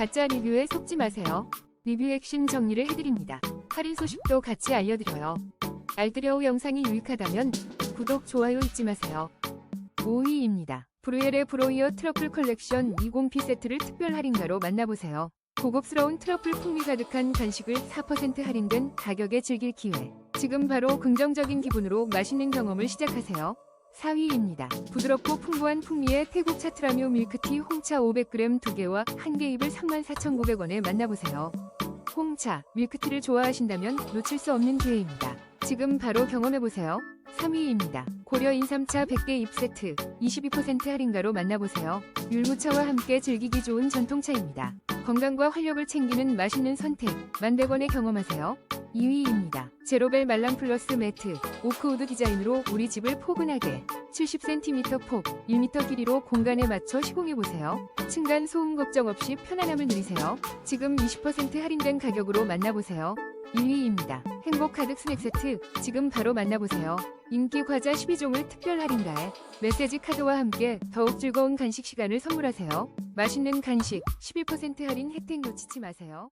가짜 리뷰에 속지 마세요. 리뷰 핵심 정리를 해드립니다. 할인 소식도 같이 알려드려요. 알뜰여우 영상이 유익하다면 구독, 좋아요 잊지 마세요. 5위입니다. 브루엘의 브로이어 트러플 컬렉션 20P 세트를 특별 할인가로 만나보세요. 고급스러운 트러플 풍미 가득한 간식을 4% 할인된 가격에 즐길 기회. 지금 바로 긍정적인 기분으로 맛있는 경험을 시작하세요. 4위입니다. 부드럽고 풍부한 풍미의 태국 차트라뮤 밀크티 홍차 500g 2개와 1개 입을 34,900원에 만나보세요. 홍차, 밀크티를 좋아하신다면 놓칠 수 없는 기회입니다. 지금 바로 경험해보세요. 3위입니다. 고려 인삼차 100개 잎 세트 22% 할인가로 만나보세요. 율무차와 함께 즐기기 좋은 전통차입니다. 건강과 활력을 챙기는 맛있는 선택 만대권에 경험하세요. 2위입니다. 제로벨 말랑 플러스 매트 오크우드 디자인으로 우리 집을 포근하게 70cm 폭 1m 길이로 공간에 맞춰 시공해보세요. 층간 소음 걱정 없이 편안함을 누리세요. 지금 20% 할인된 가격으로 만나보세요. 1위입니다. 행복 가득 스낵 세트 지금 바로 만나보세요. 인기 과자 12종을 특별 할인가에 메시지 카드와 함께 더욱 즐거운 간식 시간을 선물하세요. 맛있는 간식 12% 할인 혜택 놓치지 마세요.